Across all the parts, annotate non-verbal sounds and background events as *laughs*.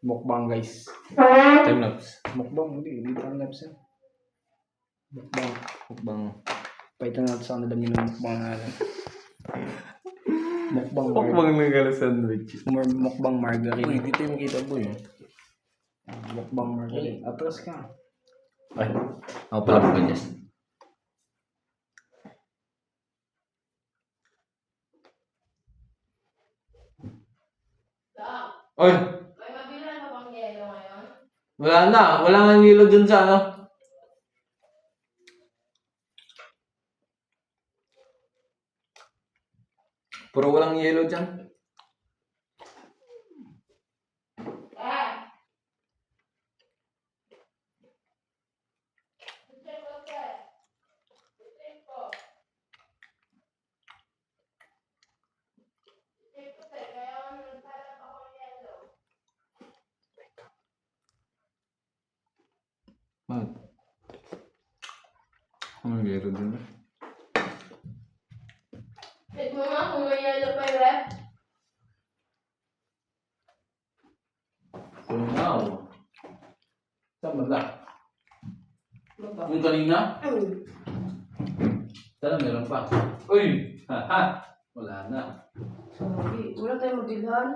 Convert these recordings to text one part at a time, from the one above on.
Mukbang guys. Time lapse. Mukbang, hindi. Hindi time lapse yan. Mukbang. Mukbang. Paitan natin sa kanila yung mukbang na lang. Mukbang. Mukbang ng gala sandwich. Mukbang Uy, margarine. dito yung kita boy. Mukbang margarine. Atras ka. Ay, ako pala po Jess. Oy, May mabilan ka bang yelo ngayon? Wala na. Wala nga nilo dun sa ano. Puro walang yellow dyan. Bakit? Ano yellow dun? Check mo nga kung may yelo pa yung rep. Wow. Saan ba na? Yung kanina? Sana meron pa. Uy! Haha! Wala na. Sorry, wala tayong mabilhan.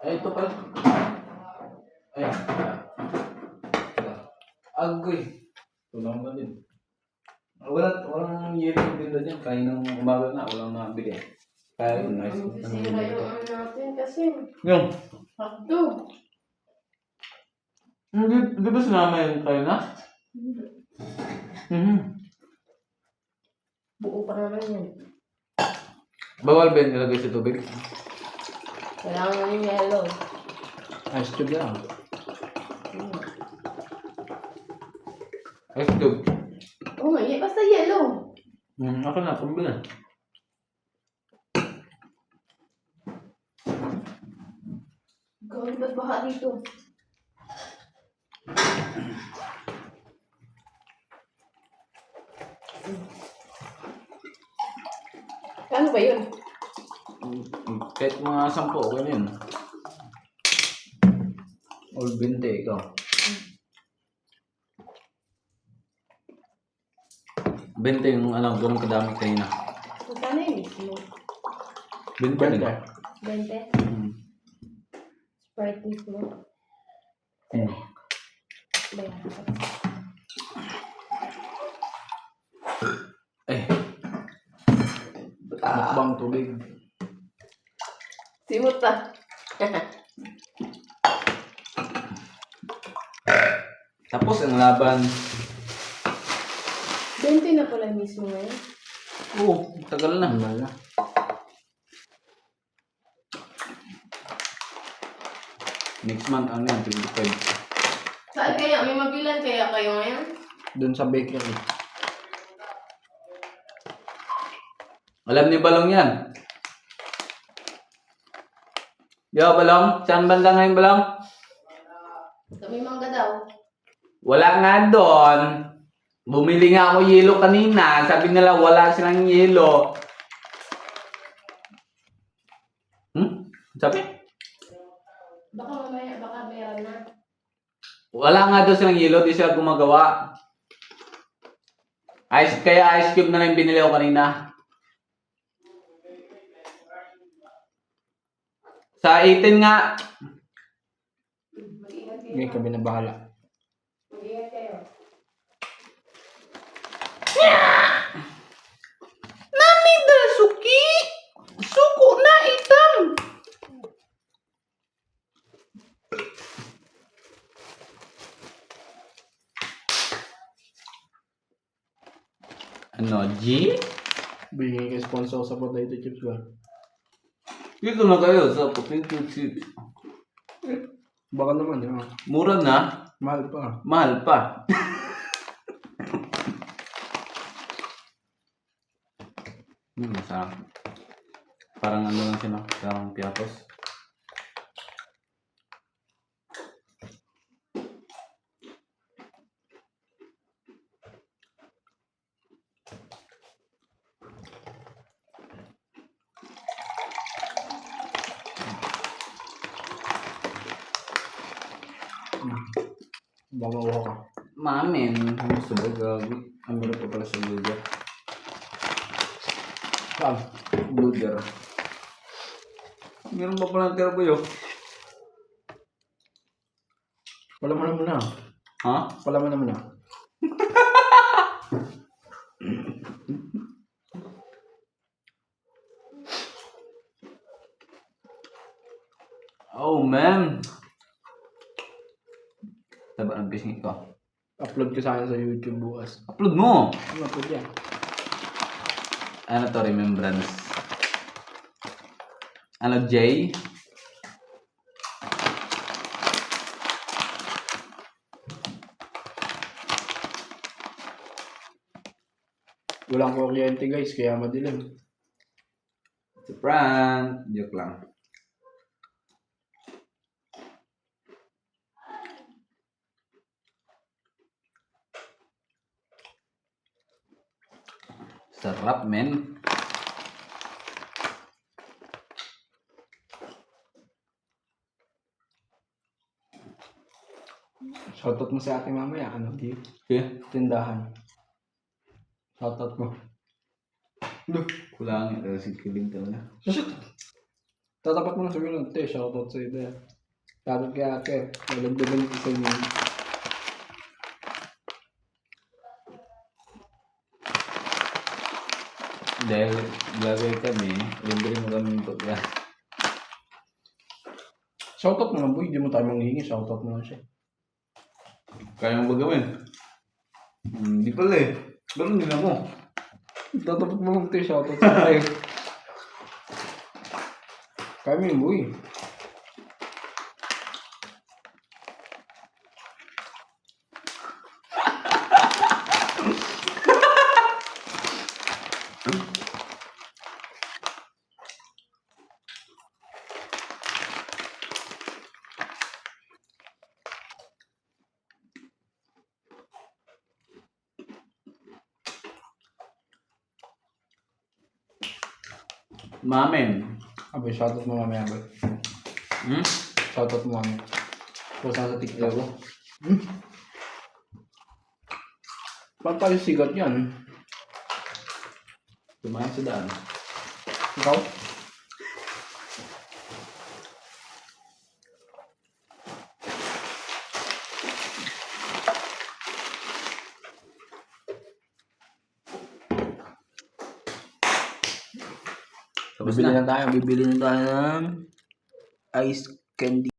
Ay, ito pala. Ay. Agoy. Tulang ba din? Wala, walang yelo din na dyan. Kaninang umaga na, walang nabili. Kaya yun, nice. Sira yung ano natin kasi. Yung, Hotdog. hindi, di ba sinama yun kayo na? Mhm. Buo pa naman yan. Bawal ba yun nilagay sa tubig? Kailangan mo yung yelo. Ice cube lang. Ice cube. Oo nga, y- basta yelo. Hmm, ako na, pambili. Gawin ba't baka dito? Kano ba yun? Kahit mga sampo, yun. All 20, ikaw. 20 yung alam ko ng kadami kanina. Magkano yun mismo? 20 pa rin. 20? Hmm. Sprite mismo. Hmm. Bayaran ko. Eh, Mukbang tubig. Simot ah. tapos ang laban. 20 na pala mismo ngayon. Oo, tagal na. Ano na? Next month, ano yan, 25. Saan kaya? May mabilan kaya kayo ngayon? Doon sa bakery. Alam ni Balong yan. Yo, Balong? Saan banda ngayon, Balong? Kami mangga daw. Wala nga doon. Bumili nga ako yelo kanina. Sabi nila wala silang yelo. Hmm? Sabi? Baka mamaya, baka meron na. Wala nga doon silang yelo. Di sila gumagawa. Ice, kaya ice cube na lang yung binili ko kanina. Sa 18 nga. Ngayon kami na bahala. Mag-ingat kayo. Nani Dasuki? Suko na itam. Ano, G? Bigyan kay sponsor sa potato chips ba? Dito na kayo sa potato chips. Baka naman, di ba? Mura na, Mahal pa. mahal pa. *laughs* Masarap. Parang ano lang siya, no? Parang piatos. Ka. Mamin, gusto ba gagi? Ang meron pa pala sa lugar. Saan? Lugar. Meron pa pala po yun. Wala mo naman na. Ha? Wala mo naman na. *laughs* Oh man! Taba ang pisngi ko. Upload ko sa akin sa YouTube bukas. Upload mo! Ano upload yan? Ano to, remembrance? Ano, Jay? Walang kuryente guys, kaya madilim. It's a prank. Joke lang. Sarap, men. Shoutout mo sa ating mamaya, ano, di Okay. tindahan. Shoutout mo. Look, Kulang ito si Kiling talaga. shit! Tatapat mo na sabihin ng te, shoutout sa ito. Shoutout kay ate, nalagdagan ko sa inyo. Dahil vlogger kami, libre mo kami ito. Yeah. Shoutout mo na boy, di mo tayo manghihingi, shoutout mo na siya. Kaya mo ba gawin? Hindi pala eh. Ganun din ako. Tatapat mo lang te, shoutout sa mo yun *laughs* boy. Mamen. Aboy, shoutout mo mamaya boy. Hmm? Shoutout mo mamaya. Kung saan sa TikTok. Ewan. Hmm? Paano tayo sigat yan? Tumahan sa daan. Ikaw? Tapos Bibili na. na tayo, bibili na tayo ng ice candy.